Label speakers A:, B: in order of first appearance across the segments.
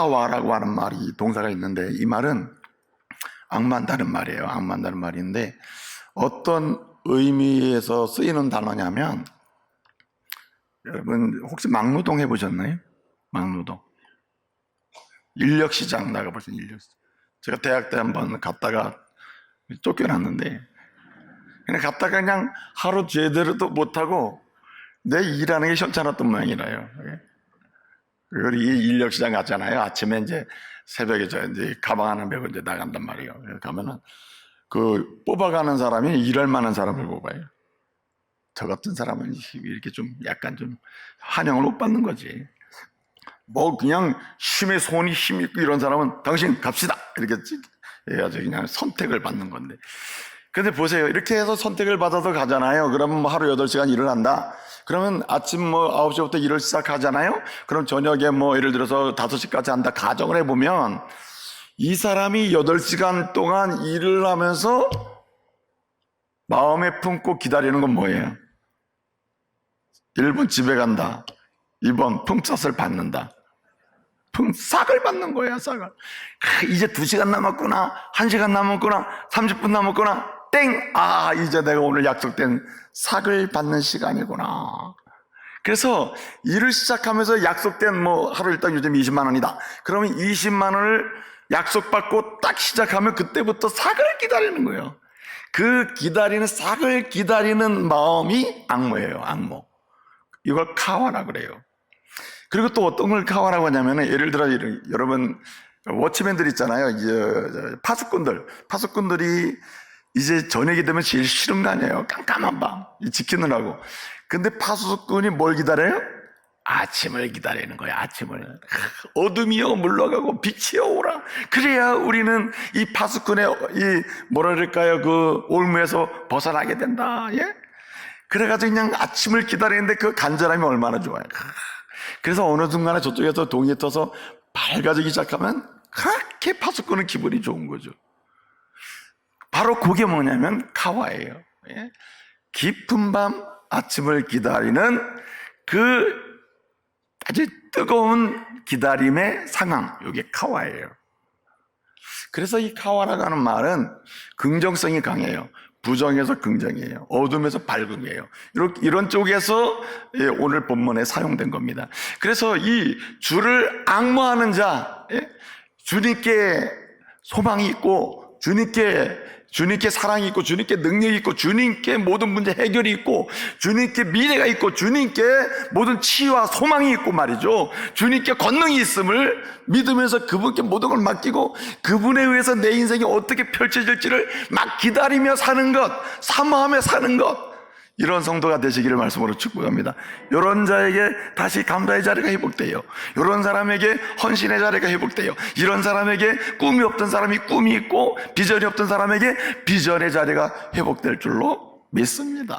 A: 카와라고 하는 말이 동사가 있는데 이 말은 악만다는 말이에요. 악만다는 말인데 어떤 의미에서 쓰이는 단어냐면 여러분 혹시 막노동 해보셨나요? 막노동 인력시장 나가보신 인력시장 제가 대학 때 한번 갔다가 쫓겨났는데 그냥 갔다가 그냥 하루 제대로도 못하고 내 일하는 게 현찮았던 모양이라요. 그리고 이 인력시장 갔잖아요. 아침에 이제 새벽에 저 이제 가방 하나 메고 이제 나간단 말이에요. 가면은 그 뽑아가는 사람이 일할 만한 사람을 뽑아요. 저 같은 사람은 이렇게 좀 약간 좀 환영을 못 받는 거지. 뭐 그냥 힘에 손이 힘 있고 이런 사람은 당신 갑시다 이렇게 해가지고 그냥 선택을 받는 건데. 근데 보세요. 이렇게 해서 선택을 받아서 가잖아요. 그러면 뭐 하루 8시간 일을 한다. 그러면 아침 뭐 9시부터 일을 시작하잖아요. 그럼 저녁에 뭐 예를 들어서 5시까지 한다. 가정을 해보면 이 사람이 8시간 동안 일을 하면서 마음에 품고 기다리는 건 뭐예요? 1번 집에 간다. 2번 품삯을 받는다. 품, 싹을 받는 거야, 싹을. 아, 이제 2시간 남았구나. 1시간 남았구나. 30분 남았구나. 땡! 아, 이제 내가 오늘 약속된 삭을 받는 시간이구나. 그래서 일을 시작하면서 약속된 뭐 하루 일단 요즘 20만 원이다. 그러면 20만 원을 약속받고 딱 시작하면 그때부터 삭을 기다리는 거예요. 그 기다리는 삭을 기다리는 마음이 악모예요, 악모. 이걸 카와라 그래요. 그리고 또 어떤 걸 카와라고 하냐면은 예를 들어 여러분 워치맨들 있잖아요. 파수꾼들, 파수꾼들이 이제 저녁이 되면 제일 싫은 거 아니에요. 깜깜한 밤이 지키느라고. 근데 파수꾼이 뭘 기다려요? 아침을 기다리는 거예요. 아침을 어둠이여 물러가고 빛이여 오라. 그래야 우리는 이 파수꾼의 이 뭐라 그럴까요? 그 올무에서 벗어나게 된다. 예? 그래가지고 그냥 아침을 기다리는데 그 간절함이 얼마나 좋아요. 그래서 어느 순간에 저쪽에서 동이 떠서 밝아지기 시작하면 그렇게 파수꾼은 기분이 좋은 거죠. 바로 그게 뭐냐면 카와예요. 예? 깊은 밤 아침을 기다리는 그 아주 뜨거운 기다림의 상황, 이게 카와예요. 그래서 이 카와라고 하는 말은 긍정성이 강해요. 부정에서 긍정이에요. 어둠에서 밝음이에요. 이런, 쪽에서 예, 오늘 본문에 사용된 겁니다. 그래서 이 주를 악모하는 자, 예? 주님께 소망이 있고, 주님께 주님께 사랑이 있고 주님께 능력이 있고 주님께 모든 문제 해결이 있고 주님께 미래가 있고 주님께 모든 치유와 소망이 있고 말이죠. 주님께 권능이 있음을 믿으면서 그분께 모든 걸 맡기고 그분에 의해서 내 인생이 어떻게 펼쳐질지를 막 기다리며 사는 것, 사모하며 사는 것. 이런 성도가 되시기를 말씀으로 축복합니다. 이런 자에게 다시 감사의 자리가 회복돼요. 이런 사람에게 헌신의 자리가 회복돼요. 이런 사람에게 꿈이 없던 사람이 꿈이 있고 비전이 없던 사람에게 비전의 자리가 회복될 줄로 믿습니다.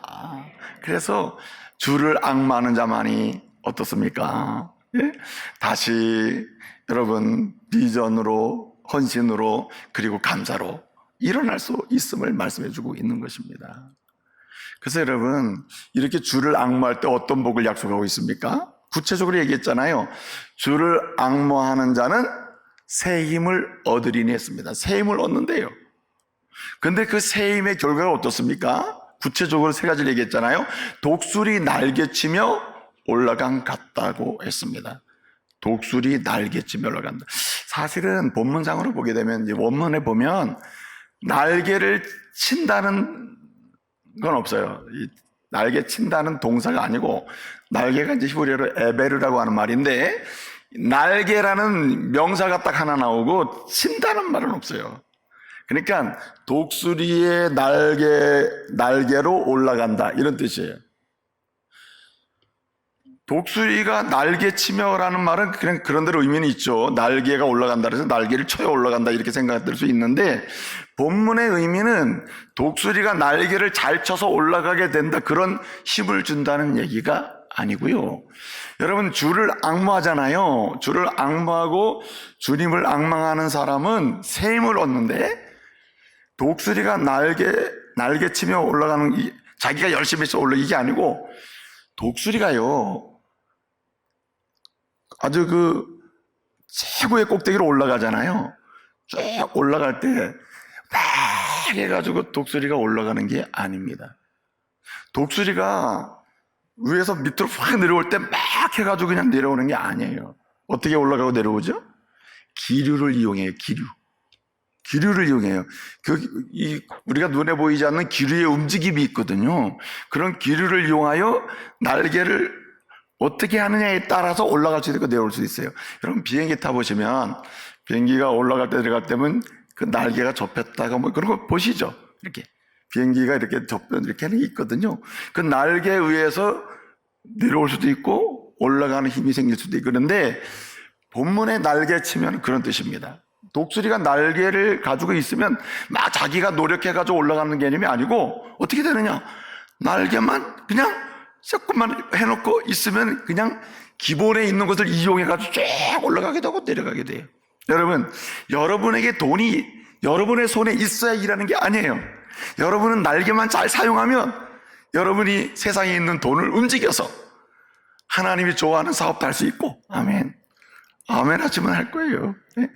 A: 그래서 주를 악마하는 자만이 어떻습니까? 예? 다시 여러분 비전으로 헌신으로 그리고 감사로 일어날 수 있음을 말씀해 주고 있는 것입니다. 그래서 여러분, 이렇게 주를 악모할 때 어떤 복을 약속하고 있습니까? 구체적으로 얘기했잖아요. 주를 악모하는 자는 새 힘을 얻으리니 했습니다. 새 힘을 얻는데요. 근데 그 새 힘의 결과가 어떻습니까? 구체적으로 세 가지를 얘기했잖아요. 독수리 날개치며 올라간 같다고 했습니다. 독수리 날개치며 올라간다. 사실은 본문상으로 보게 되면 원문에 보면 날개를 친다는 건 없어요. 이 날개 친다는 동사가 아니고 날개가 이제 히브리어로 에베르라고 하는 말인데 날개라는 명사가 딱 하나 나오고 친다는 말은 없어요. 그러니까 독수리의 날개 날개로 올라간다 이런 뜻이에요. 독수리가 날개 치며라는 말은 그냥 그런 대로 의미는 있죠. 날개가 올라간다 그래서 날개를 쳐야 올라간다 이렇게 생각될 수 있는데 본문의 의미는 독수리가 날개를 잘 쳐서 올라가게 된다 그런 힘을 준다는 얘기가 아니고요. 여러분 주를 악마하잖아요. 주를 악마하고 주님을 악망하는 사람은 새 힘을 얻는데 독수리가 날개 날개 치며 올라가는 이, 자기가 열심히 해서 올라 이게 아니고 독수리가요. 아주 그 최고의 꼭대기로 올라가잖아요. 쭉 올라갈 때 막 해가지고 독수리가 올라가는 게 아닙니다. 독수리가 위에서 밑으로 확 내려올 때 막 해가지고 그냥 내려오는 게 아니에요. 어떻게 올라가고 내려오죠? 기류를 이용해요, 기류. 기류를 이용해요. 그, 이, 우리가 눈에 보이지 않는 기류의 움직임이 있거든요. 그런 기류를 이용하여 날개를 어떻게 하느냐에 따라서 올라갈 수도 있고 내려올 수도 있어요. 여러분 비행기 타보시면 비행기가 올라갈 때 내려갈 때면 그 날개가 접혔다가 뭐 그런 거 보시죠. 이렇게. 비행기가 이렇게 접혀 이렇게 하는 게 있거든요. 그 날개에 의해서 내려올 수도 있고 올라가는 힘이 생길 수도 있고 그런데 본문에 날개 치면 그런 뜻입니다. 독수리가 날개를 가지고 있으면 막 자기가 노력해가지고 올라가는 개념이 아니고 어떻게 되느냐? 날개만 그냥 조금만 해놓고 있으면 그냥 기본에 있는 것을 이용해가지고 쭉 올라가게 되고 내려가게 돼요. 여러분, 여러분에게 돈이 여러분의 손에 있어야 일하는 게 아니에요. 여러분은 날개만 잘 사용하면 여러분이 세상에 있는 돈을 움직여서 하나님이 좋아하는 사업도 할 수 있고, 아멘. 아멘 하지만 할 거예요. 네?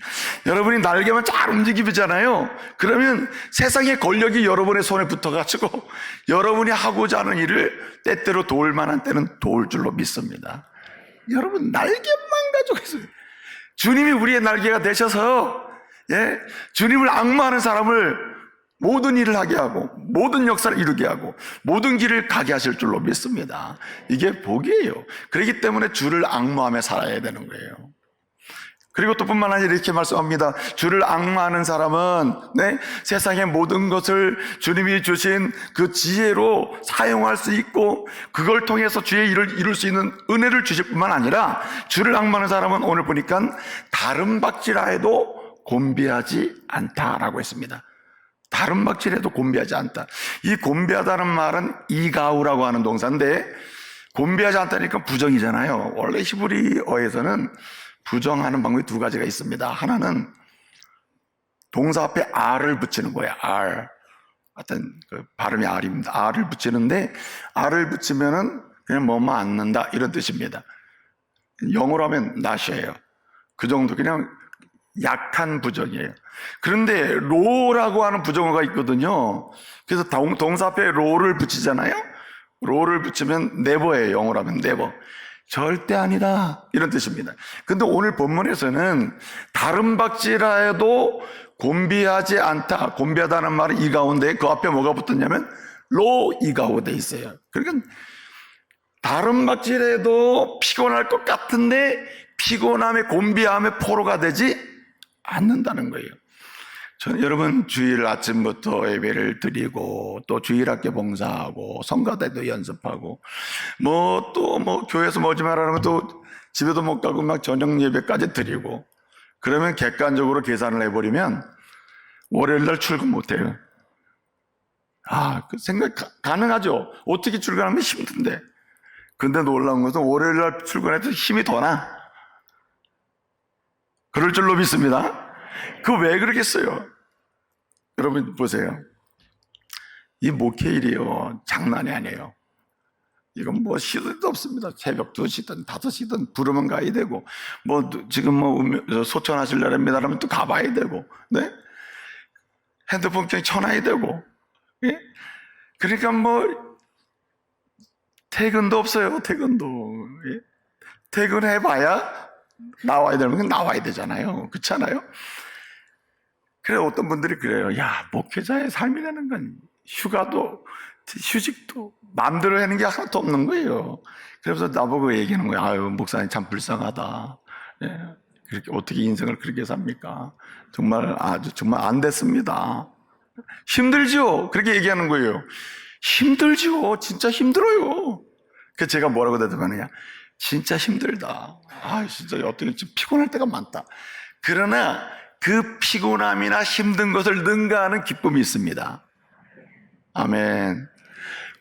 A: 여러분이 날개만 잘 움직이잖아요. 그러면 세상의 권력이 여러분의 손에 붙어가지고 여러분이 하고자 하는 일을 때때로 도울 만한 때는 도울 줄로 믿습니다. 여러분 날개만 가지고 있어요. 주님이 우리의 날개가 되셔서 예? 주님을 악마하는 사람을 모든 일을 하게 하고 모든 역사를 이루게 하고 모든 길을 가게 하실 줄로 믿습니다. 이게 복이에요. 그렇기 때문에 주를 악마하며 살아야 되는 거예요. 그리고 또 뿐만 아니라 이렇게 말씀합니다. 주를 악마하는 사람은 네? 세상의 모든 것을 주님이 주신 그 지혜로 사용할 수 있고 그걸 통해서 주의 일을 이룰 수 있는 은혜를 주실 뿐만 아니라 주를 악마하는 사람은 오늘 보니까 다른 박지라 해도 곤비하지 않다라고 했습니다. 다른 박질해도 곤비하지 않다. 이 곤비하다는 말은 이가우라고 하는 동사인데 곤비하지 않다니까 부정이잖아요. 원래 히브리어에서는 부정하는 방법이 두 가지가 있습니다. 하나는 동사 앞에 R을 붙이는 거예요. R. 어떤 그 발음이 R입니다. R을 붙이는데 R을 붙이면은 그냥 뭐만 않는다 이런 뜻입니다. 영어로 하면 not이에요. 그 정도 그냥 약한 부정이에요. 그런데 로라고 하는 부정어가 있거든요. 그래서 동- 동사 앞에 로를 붙이잖아요. 로를 붙이면 네버예요. 영어로 하면 네버. 절대 아니다. 이런 뜻입니다. 근데 오늘 본문에서는 다른 박지라 해도 곤비하지 않다. 곤비하다는 말은 이 가운데 그 앞에 뭐가 붙었냐면 로이 가운데 있어요. 그러니까 다른 박질해도 피곤할 것 같은데 피곤함에 곤비함에 포로가 되지 않는다는 거예요. 저는 여러분 주일 아침부터 예배를 드리고 또 주일 학교 봉사하고 성가대도 연습하고 뭐또뭐 교회에서 뭐지 말하는 것도 집에도 못 가고 막 저녁 예배까지 드리고 그러면 객관적으로 계산을 해버리면 월요일 날 출근 못 해요. 아, 그 생각 가, 가능하죠. 어떻게 출근하면 힘든데. 근데 놀라운 것은 월요일 날 출근해도 힘이 더 나. 그럴 줄로 믿습니다. 그 왜 그러겠어요? 여러분 보세요. 이 목회일이요. 장난이 아니에요. 이건 뭐 시도 없습니다. 새벽 2시든 5시든 부르면 가야 되고, 뭐 지금 뭐 소천 하실래랍니다. 하면 또 가봐야 되고, 네? 핸드폰 그냥 쳐놔야 되고, 예? 그러니까 뭐 퇴근도 없어요. 퇴근도. 예? 퇴근해봐야 나와야 건 나와야 되잖아요. 그렇잖아요? 그래 어떤 분들이 그래요. 야 목회자의 삶이라는 건 휴가도 휴직도 마음대로 하는 게 하나도 없는 거예요. 그래서 나보고 얘기하는 거예요. 아유 목사님 참 불쌍하다. 예, 그렇게 어떻게 인생을 그렇게 삽니까? 정말 아주 정말 안 됐습니다. 힘들죠. 그렇게 얘기하는 거예요. 힘들죠. 진짜 힘들어요. 그 제가 뭐라고 대답하느냐? 진짜 힘들다. 아, 진짜 어떻게 좀 피곤할 때가 많다. 그러나 그 피곤함이나 힘든 것을 능가하는 기쁨이 있습니다. 아멘.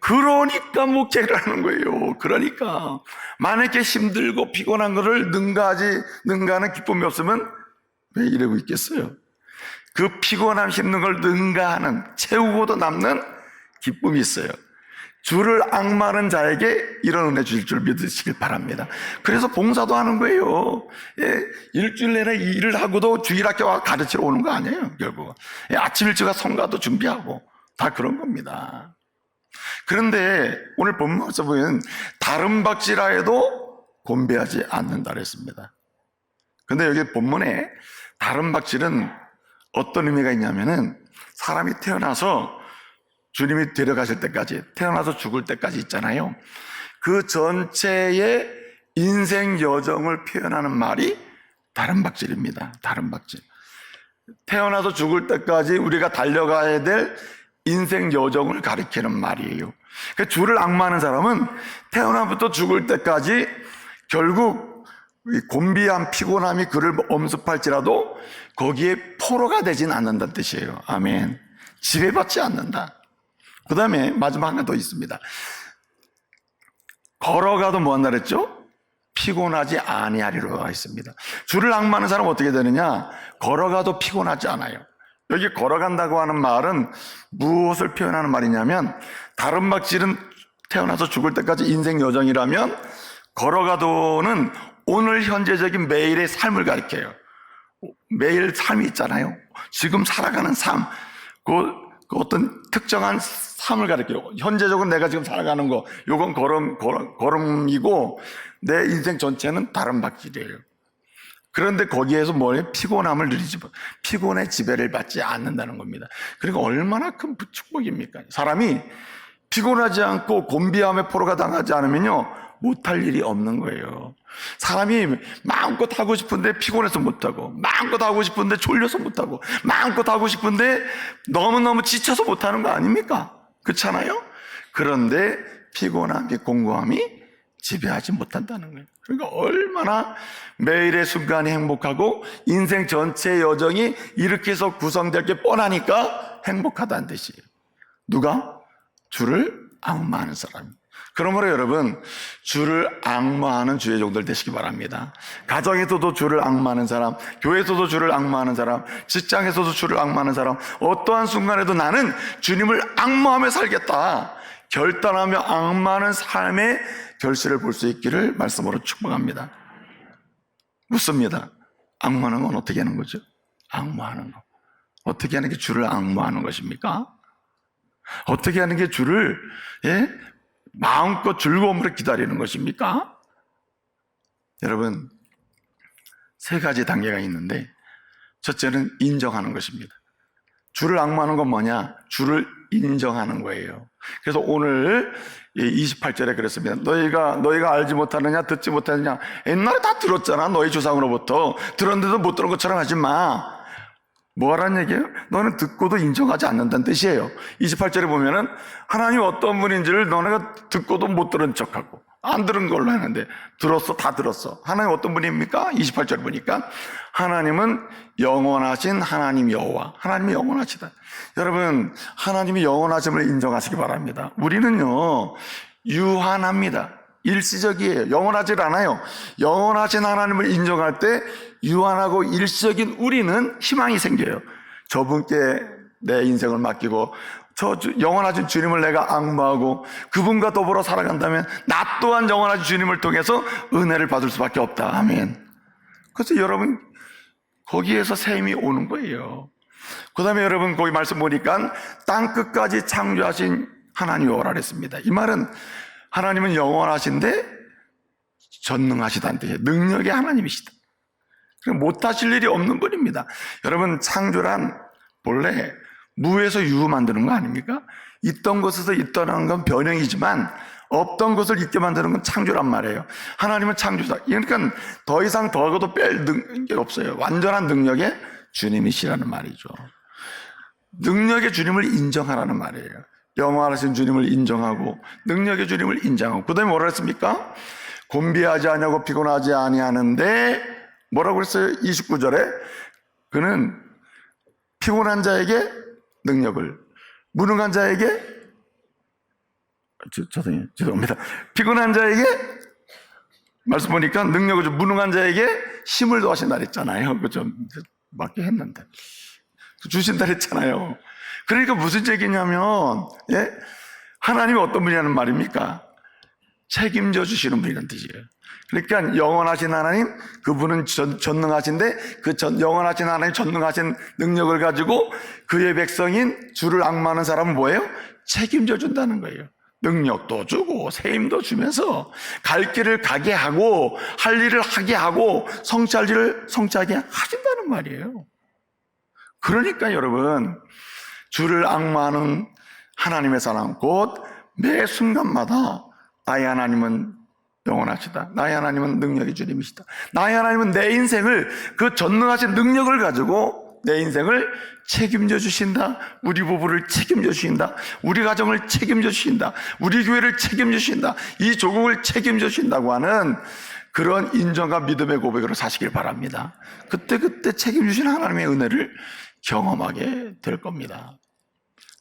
A: 그러니까 목회를 하는 거예요. 그러니까 만약에 힘들고 피곤한 것을 능가하지 능가하는 기쁨이 없으면 왜 이러고 있겠어요? 그 피곤함 힘든 걸 능가하는 채우고도 남는 기쁨이 있어요. 주를 악마하는 자에게 이런 은혜 주실 줄 믿으시길 바랍니다. 그래서 봉사도 하는 거예요. 예, 일주일 내내 일을 하고도 주일학교 와 가르치러 오는 거 아니에요, 결국. 예, 아침 일찍 가 성가도 준비하고 다 그런 겁니다. 그런데 오늘 본문에서 보면 다른 박지라 해도 곤배하지 않는다 그랬습니다. 근데 여기 본문에 다른 박질은 어떤 의미가 있냐면은 사람이 태어나서 주님이 데려가실 때까지, 태어나서 죽을 때까지 있잖아요. 그 전체의 인생 여정을 표현하는 말이 다른 박질입니다. 다른 박질. 태어나서 죽을 때까지 우리가 달려가야 될 인생 여정을 가리키는 말이에요. 그 주를 악마하는 사람은 태어나부터 죽을 때까지 결국 이 곤비함, 피곤함이 그를 엄습할지라도 거기에 포로가 되진 않는다는 뜻이에요. 아멘. 지배받지 않는다. 그 다음에 마지막 하나 더 있습니다. 걸어가도 뭐한다 그랬죠? 피곤하지 아니하리로가 있습니다. 주를 악마하는 사람은 어떻게 되느냐? 걸어가도 피곤하지 않아요. 여기 걸어간다고 하는 말은 무엇을 표현하는 말이냐면 다른 박질은 태어나서 죽을 때까지 인생 여정이라면 걸어가도는 오늘 현재적인 매일의 삶을 가리켜요. 매일 삶이 있잖아요. 지금 살아가는 삶, 그, 그 어떤 특정한 삶을 가리켜요. 현재적으로 내가 지금 살아가는 거, 요건 걸음, 걸음, 걸음이고 내 인생 전체는 다른 박질이에요. 그런데 거기에서 뭐예요? 피곤함을 누리지, 못- 피곤의 지배를 받지 않는다는 겁니다. 그러니까 얼마나 큰 축복입니까? 사람이 피곤하지 않고 곤비함에 포로가 당하지 않으면요, 못할 일이 없는 거예요. 사람이 마음껏 하고 싶은데 피곤해서 못하고, 마음껏 하고 싶은데 졸려서 못하고, 마음껏 하고 싶은데 너무너무 지쳐서 못하는 거 아닙니까? 그렇잖아요? 그런데 피곤함이, 공고함이 지배하지 못한다는 거예요. 그러니까 얼마나 매일의 순간이 행복하고 인생 전체의 여정이 이렇게 해서 구성될 게 뻔하니까 행복하다는 뜻이에요. 누가? 주를 악마하는 사람이. 그러므로 여러분, 주를 악마하는 주의 종들 되시기 바랍니다. 가정에서도 주를 악마하는 사람, 교회에서도 주를 악마하는 사람, 직장에서도 주를 악마하는 사람, 어떠한 순간에도 나는 주님을 악마하며 살겠다. 결단하며 악마하는 삶의 결실을 볼 수 있기를 말씀으로 축복합니다. 묻습니다. 악마하는 건 어떻게 하는 거죠? 악마하는 거. 어떻게 하는 게 주를 악마하는 것입니까? 어떻게 하는 게 주를 예? 마음껏 즐거움으로 기다리는 것입니까? 여러분 세 가지 단계가 있는데 첫째는 인정하는 것입니다. 주를 악마하는 건 뭐냐? 주를 인정하는 거예요. 그래서 오늘 28절에 그랬습니다. 너희가 너희가 알지 못하느냐 듣지 못하느냐 옛날에 다 들었잖아 너희 조상으로부터 들었는데도 못 들은 것처럼 하지 마. 뭐라는 얘기예요? 너는 듣고도 인정하지 않는다는 뜻이에요. 28절에 보면은 하나님 어떤 분인지를 너네가 듣고도 못 들은 척하고 안 들은 걸로 하는데 들었어 다 들었어. 하나님 어떤 분입니까? 28절 보니까 하나님은 영원하신 하나님 여호와. 하나님이 영원하시다. 여러분 하나님이 영원하심을 인정하시기 바랍니다. 우리는요 유한합니다. 일시적이에요. 영원하지 않아요. 영원하신 하나님을 인정할 때 유한하고 일시적인 우리는 희망이 생겨요. 저분께 내 인생을 맡기고 저 주- 영원하신 주님을 내가 악마하고 그분과 더불어 살아간다면 나 또한 영원하신 주님을 통해서 은혜를 받을 수밖에 없다. 아멘. 그래서 여러분 거기에서 샘이 오는 거예요. 그 다음에 여러분 거기 말씀 보니까 땅 끝까지 창조하신 하나님 오라 그랬습니다. 이 말은 하나님은 영원하신데 전능하시다는 뜻이에요. 능력의 하나님이시다. 못하실 일이 없는 분입니다. 여러분 창조란 본래 무에서 유 만드는 거 아닙니까? 있던 것에서 있던 건 변형이지만 없던 것을 있게 만드는 건 창조란 말이에요. 하나님은 창조자. 그러니까 더 이상 더하고도 뺄 능력이 없어요. 완전한 능력의 주님이시라는 말이죠. 능력의 주님을 인정하라는 말이에요. 영원하신 주님을 인정하고 능력의 주님을 인정하고 그다음에 뭐라 했습니까? 곤비하지 아니하고 피곤하지 아니하는데 뭐라고 그랬어요? 29절에 그는 피곤한 자에게 능력을 무능한 자에게 저, 죄송해요. 죄송합니다. 피곤한 자에게 말씀 보니까 능력을 좀 무능한 자에게 힘을 더하신다 그랬잖아요. 그좀 맞게 했는데 주신다 그랬잖아요. 그러니까 무슨 얘기냐면 예? 하나님이 어떤 분이라는 말입니까? 책임져 주시는 분이라는 뜻이에요. 그러니까 영원하신 하나님, 그분은 전, 전능하신데 그 전, 영원하신 하나님 전능하신 능력을 가지고 그의 백성인 주를 악마하는 사람은 뭐예요? 책임져 준다는 거예요. 능력도 주고 세임도 주면서 갈 길을 가게 하고 할 일을 하게 하고 일을 성취하게 하신다는 말이에요. 그러니까 여러분 주를 악마하는 하나님의 사람 곧매 순간마다 나의 하나님은 영원하시다. 나의 하나님은 능력의 주님이시다. 나의 하나님은 내 인생을 그 전능하신 능력을 가지고 내 인생을 책임져 주신다. 우리 부부를 책임져 주신다. 우리 가정을 책임져 주신다. 우리 교회를 책임져 주신다. 이 조국을 책임져 주신다고 하는 그런 인정과 믿음의 고백으로 사시길 바랍니다. 그때그때 책임주신 하나님의 은혜를 경험하게 될 겁니다.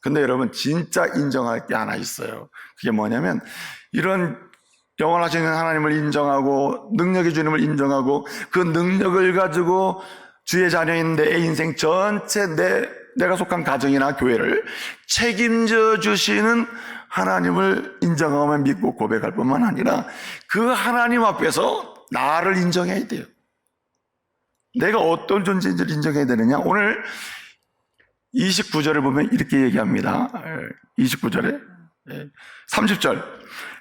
A: 근데 여러분 진짜 인정할 게 하나 있어요. 그게 뭐냐면 이런 영원하신 하나님을 인정하고 능력의 주님을 인정하고 그 능력을 가지고 주의 자녀인 내 인생 전체 내 내가 속한 가정이나 교회를 책임져 주시는 하나님을 인정하며 믿고 고백할 뿐만 아니라 그 하나님 앞에서 나를 인정해야 돼요. 내가 어떤 존재인지를 인정해야 되느냐? 오늘 29절을 보면 이렇게 얘기합니다. 29절에 30절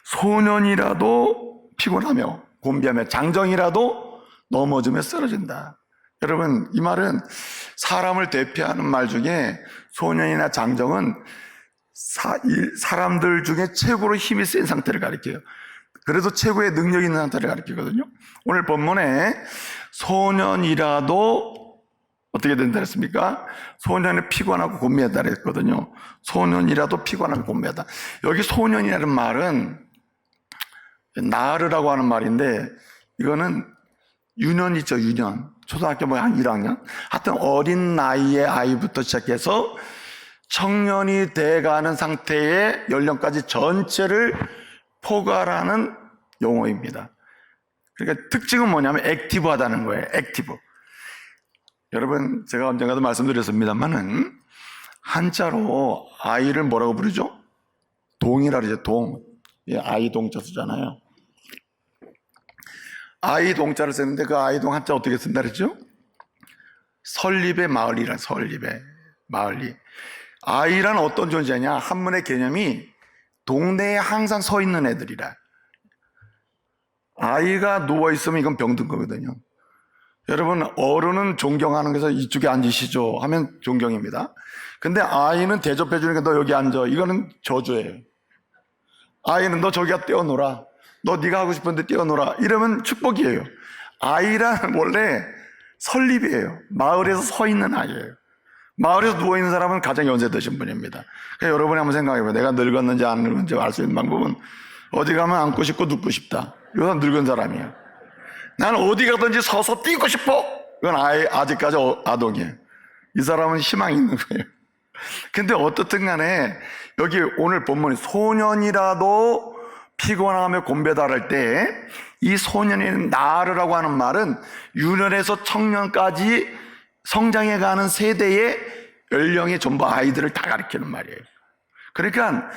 A: 소년이라도 피곤하며 곤비하며 장정이라도 넘어지며 쓰러진다. 여러분 이 말은 사람을 대표하는 말 중에 소년이나 장정은 사, 람들 중에 최고로 힘이 센 상태를 가리켜요. 그래도 최고의 능력 있는 상태를 가리키거든요. 오늘 본문에 소년이라도 어떻게 된다 했습니까? 소년이 피곤하고 곤매하다 그랬거든요. 소년이라도 피곤하고 곤매하다. 여기 소년이라는 말은 나르라고 하는 말인데 이거는 유년 있죠, 유년. 초등학교 뭐한 1학년. 하여튼 어린 나이의 아이부터 시작해서 청년이 돼가는 상태의 연령까지 전체를 포괄하는 용어입니다. 그러니까 특징은 뭐냐면 액티브하다는 거예요. 액티브. 여러분 제가 언젠가도 말씀드렸습니다만은 한자로 아이를 뭐라고 부르죠? 동이라 그러죠. 동. 예, 아이 동자 쓰잖아요. 아이 동자를 쓰는데 그 아이 동 한자 어떻게 쓴다 그랬죠? 설립의 마을이란 설립의 마을이. 아이란 어떤 존재냐? 한문의 개념이 동네에 항상 서 있는 애들이라. 아이가 누워 있으면 이건 병든 거거든요. 여러분 어른은 존경하는 것에서 이쪽에 앉으시죠 하면 존경입니다. 근데 아이는 대접해 주니까 너 여기 앉아. 이거는 저주예요. 아이는 너 저기가 뛰어놀아. 너 네가 하고 싶은데 뛰어놀아. 이러면 축복이에요. 아이란 원래 설립이에요. 마을에서 서 있는 아이예요. 마을에서 누워 있는 사람은 가장 연세 드신 분입니다. 그러니까 여러분이 한번 생각해 봐요. 내가 늙었는지 안 늙었는지 알 수 있는 방법은 어디 가면 앉고 싶고 눕고 싶다. 이건 늙은 사람이에요. 나는 어디 가든지 서서 뛰고 싶어. 이건 아이, 아직까지 어- 아동이에요. 이 사람은 희망이 있는 거예요. 근데 어떻든 간에 여기 오늘 본문이 소년이라도 피곤하며 곤배달할 때 이 소년이 나르라고 하는 말은 유년에서 청년까지 성장해 가는 세대의 연령의 전부 아이들을 다 가리키는 말이에요. 그러니까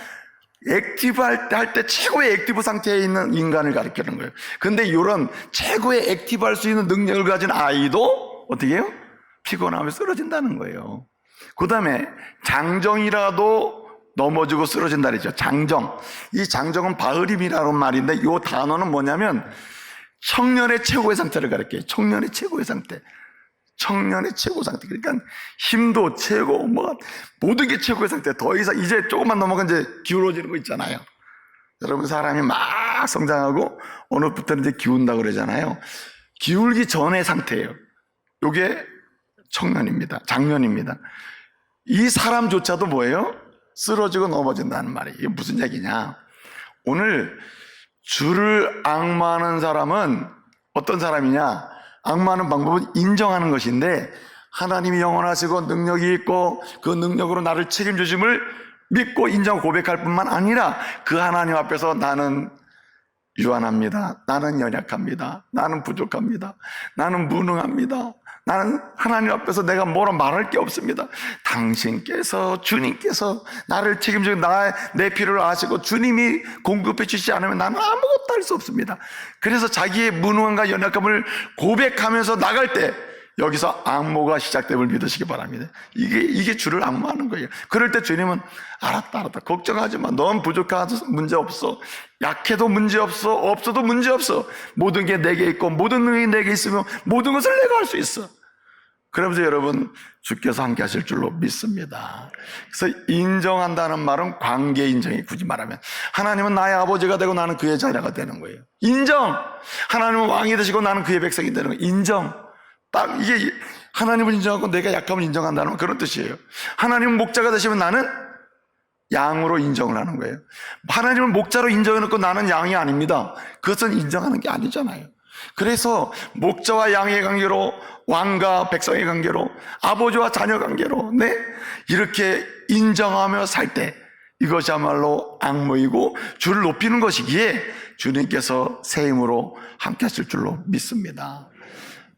A: 액티브 할 때, 최고의 액티브 상태에 있는 인간을 가리키는 거예요. 근데 이런 최고의 액티브 할 수 있는 능력을 가진 아이도 어떻게 해요? 피곤하면 쓰러진다는 거예요. 그 다음에 장정이라도 넘어지고 쓰러진다 그랬죠. 장정. 이 장정은 바흐림이라는 말인데 이 단어는 뭐냐면 청년의 최고의 상태를 가리켜요. 청년의 최고의 상태. 청년의 최고 상태. 그러니까 힘도 최고, 뭐 모든 게 최고의 상태. 더 이상 이제 조금만 넘어가 이제 기울어지는 거 있잖아요. 여러분 사람이 막 성장하고 어느 부터는 이제 기운다 그러잖아요. 기울기 전의 상태예요. 요게 청년입니다. 장년입니다. 이 사람조차도 뭐예요? 쓰러지고 넘어진다는 말이에요. 이게 무슨 얘기냐? 오늘 주를 악마하는 사람은 어떤 사람이냐? 악마하는 방법은 인정하는 것인데 하나님이 영원하시고 능력이 있고 그 능력으로 나를 책임주심을 믿고 인정 고백할 뿐만 아니라 그 하나님 앞에서 나는 유한합니다. 나는 연약합니다. 나는 부족합니다. 나는 무능합니다. 나는 하나님 앞에서 내가 뭐라 말할 게 없습니다. 당신께서 주님께서 나를 책임지고 나의 내 필요를 아시고 주님이 공급해 주시지 않으면 나는 아무것도 할 수 없습니다. 그래서 자기의 무능함과 연약함을 고백하면서 나갈 때 여기서 악모가 시작됨을 믿으시기 바랍니다. 이게 이게 주를 악모하는 거예요. 그럴 때 주님은 알았다 알았다 걱정하지 마. 넌 부족하도 문제 없어. 약해도 문제 없어. 없어도 문제 없어. 모든 게 내게 있고 모든 능력이 내게 있으면 모든 것을 내가 할 수 있어. 그러면서 여러분 주께서 함께 하실 줄로 믿습니다. 그래서 인정한다는 말은 관계 인정이 굳이 말하면 하나님은 나의 아버지가 되고 나는 그의 자녀가 되는 거예요. 인정. 하나님은 왕이 되시고 나는 그의 백성이 되는 거예요. 인정. 딱 이게 하나님을 인정하고 내가 약함을 인정한다는 그런 뜻이에요. 하나님은 목자가 되시면 나는 양으로 인정을 하는 거예요. 하나님을 목자로 인정해놓고 나는 양이 아닙니다. 그것은 인정하는 게 아니잖아요. 그래서 목자와 양의 관계로 왕과 백성의 관계로 아버지와 자녀 관계로 네 이렇게 인정하며 살 때 이것이야말로 악모이고 주를 높이는 것이기에 주님께서 새 힘으로 함께 하실 줄로 믿습니다.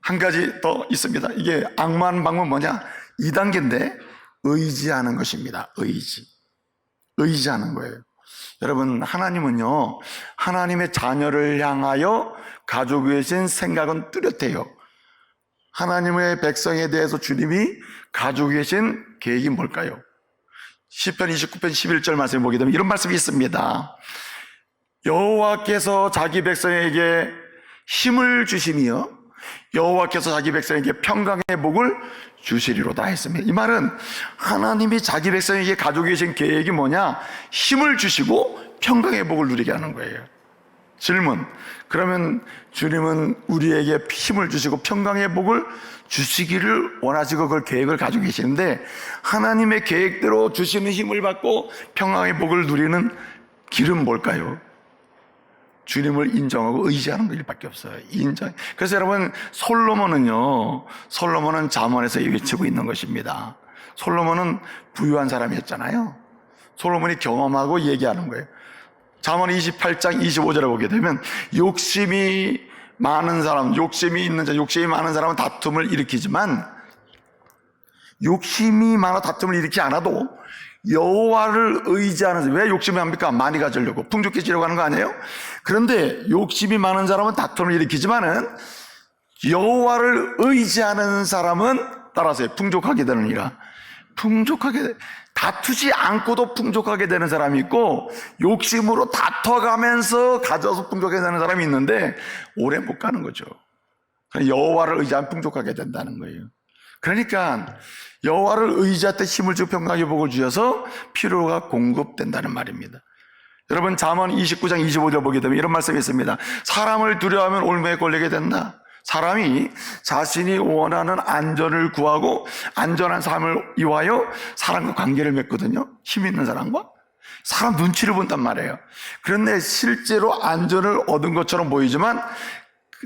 A: 한 가지 더 있습니다. 이게 악마하는 방법은 뭐냐? 2단계인데 의지하는 것입니다. 의지. 의지하는 거예요. 여러분, 하나님은요, 하나님의 자녀를 향하여 가지고 계신 생각은 뚜렷해요. 하나님의 백성에 대해서 주님이 가지고 계신 계획이 뭘까요? 10편 29편 11절 말씀을 보게 되면 이런 말씀이 있습니다. 여호와께서 자기 백성에게 힘을 주시며 여호와께서 자기 백성에게 평강의 복을 주시리로다 했습니다. 이 말은 하나님이 자기 백성에게 가지고 계신 계획이 뭐냐? 힘을 주시고 평강의 복을 누리게 하는 거예요. 질문. 그러면 주님은 우리에게 힘을 주시고 평강의 복을 주시기를 원하시고 그걸 계획을 가지고 계시는데 하나님의 계획대로 주시는 힘을 받고 평강의 복을 누리는 길은 뭘까요? 주님을 인정하고 의지하는 것일밖에 없어요. 인정. 그래서 여러분 솔로몬은요. 솔로몬은 잠언에서 외치고 있는 것입니다. 솔로몬은 부유한 사람이었잖아요. 솔로몬이 경험하고 얘기하는 거예요. 잠언 28장 25절에 보게 되면 욕심이 많은 사람, 욕심이 있는 자, 욕심이 많은 사람은 다툼을 일으키지만 욕심이 많아 다툼을 일으키지 않아도 여호와를 의지하는 왜 욕심이 합니까? 많이 가지려고 풍족해지려고 하는 거 아니에요? 그런데 욕심이 많은 사람은 다툼을 일으키지만은 여호와를 의지하는 사람은 따라서 풍족하게 되느니라. 풍족하게 돼. 다투지 않고도 풍족하게 되는 사람이 있고 욕심으로 다퉈가면서 가져서 풍족하게 되는 사람이 있는데 오래 못 가는 거죠. 여호와를 의지하면 풍족하게 된다는 거예요. 그러니까 여호와를 의지할 때 힘을 주고 평강의 복을 주셔서 필요가 공급된다는 말입니다. 여러분 잠언 29장 25절 보게 되면 이런 말씀이 있습니다. 사람을 두려워하면 올무에 걸리게 된다. 사람이 자신이 원하는 안전을 구하고 안전한 삶을 위하여 사람과 관계를 맺거든요. 힘 있는 사람과. 사람 눈치를 본단 말이에요. 그런데 실제로 안전을 얻은 것처럼 보이지만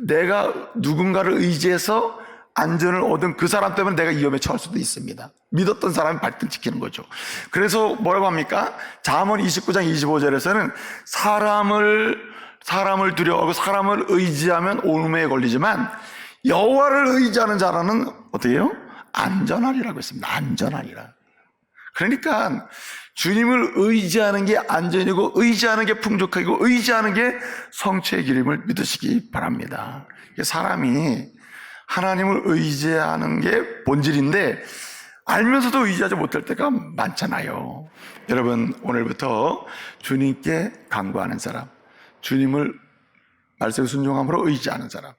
A: 내가 누군가를 의지해서 안전을 얻은 그 사람 때문에 내가 위험에 처할 수도 있습니다. 믿었던 사람이 발등 지키는 거죠. 그래서 뭐라고 합니까? 잠언 29장 25절에서는 사람을 사람을 두려워하고 사람을 의지하면 올무에 걸리지만 여호와를 의지하는 자라는 어떻게 해요? 안전하리라고 했습니다. 안전하리라. 그러니까 주님을 의지하는 게 안전이고 의지하는 게 풍족하고 의지하는 게 성취의 길임을 믿으시기 바랍니다. 사람이 하나님을 의지하는 게 본질인데 알면서도 의지하지 못할 때가 많잖아요. 여러분 오늘부터 주님께 간구하는 사람, 주님을 말씀 순종함으로 의지하는 사람,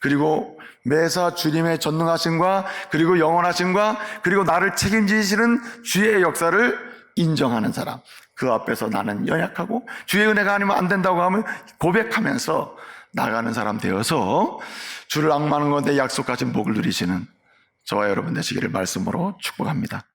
A: 그리고 매사 주님의 전능하심과 그리고 영원하심과 그리고 나를 책임지시는 주의 역사를 인정하는 사람. 그 앞에서 나는 연약하고 주의 은혜가 아니면 안 된다고 하면 고백하면서 나가는 사람 되어서 주를 악마하는 건데 약속하신 복을 누리시는 저와 여러분 되시기를 말씀으로 축복합니다.